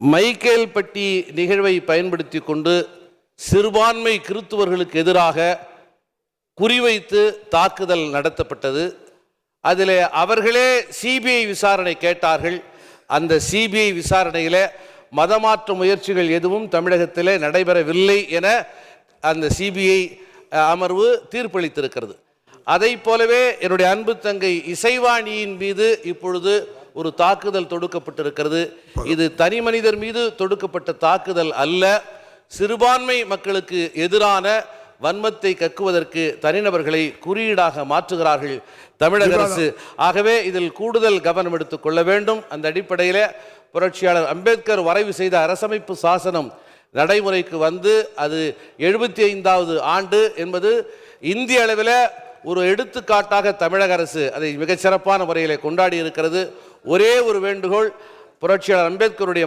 மைக்கேல்பட்டி நிகழ்வை பயன்படுத்தி கொண்டு சிறுபான்மை கிறித்துவர்களுக்கு எதிராக குறிவைத்து தாக்குதல் நடத்தப்பட்டது. அதில் அவர்களே சிபிஐ விசாரணை கேட்டார்கள். அந்த சிபிஐ விசாரணையில் மதமாற்ற முயற்சிகள் எதுவும் தமிழகத்தில் நடைபெறவில்லை என அந்த சிபிஐ அமர்வு தீர்ப்பளித்திருக்கிறது. அதை போலவே என்னுடைய அன்பு தங்கை இசைவாணியின் மீது இப்பொழுது ஒரு தாக்குதல் தொடுக்கப்பட்டிருக்கிறது. இது தனி மனிதர் மீது தொடுக்கப்பட்ட தாக்குதல் அல்ல. சிறுபான்மை மக்களுக்கு எதிரான வன்மத்தை கக்குவதற்கு தனிநபர்களை குறியீடாக மாற்றுகிறார்கள் தமிழக அரசு. ஆகவே இதில் கூடுதல் கவனம் எடுத்துக் கொள்ள வேண்டும். அந்த அடிப்படையில் புரட்சியாளர் அம்பேத்கர் வரைவு செய்த அரசமைப்பு சாசனம் நடைமுறைக்கு வந்து அது எழுபத்தி ஐந்தாவது ஆண்டு என்பது இந்திய அளவில் ஒரு எடுத்துக்காட்டாக தமிழக அரசு அதை மிகச்சிறப்பான முறையில் கொண்டாடி இருக்கிறது. ஒரே ஒரு வேண்டுகோள் புரட்சியாளர் அம்பேத்கருடைய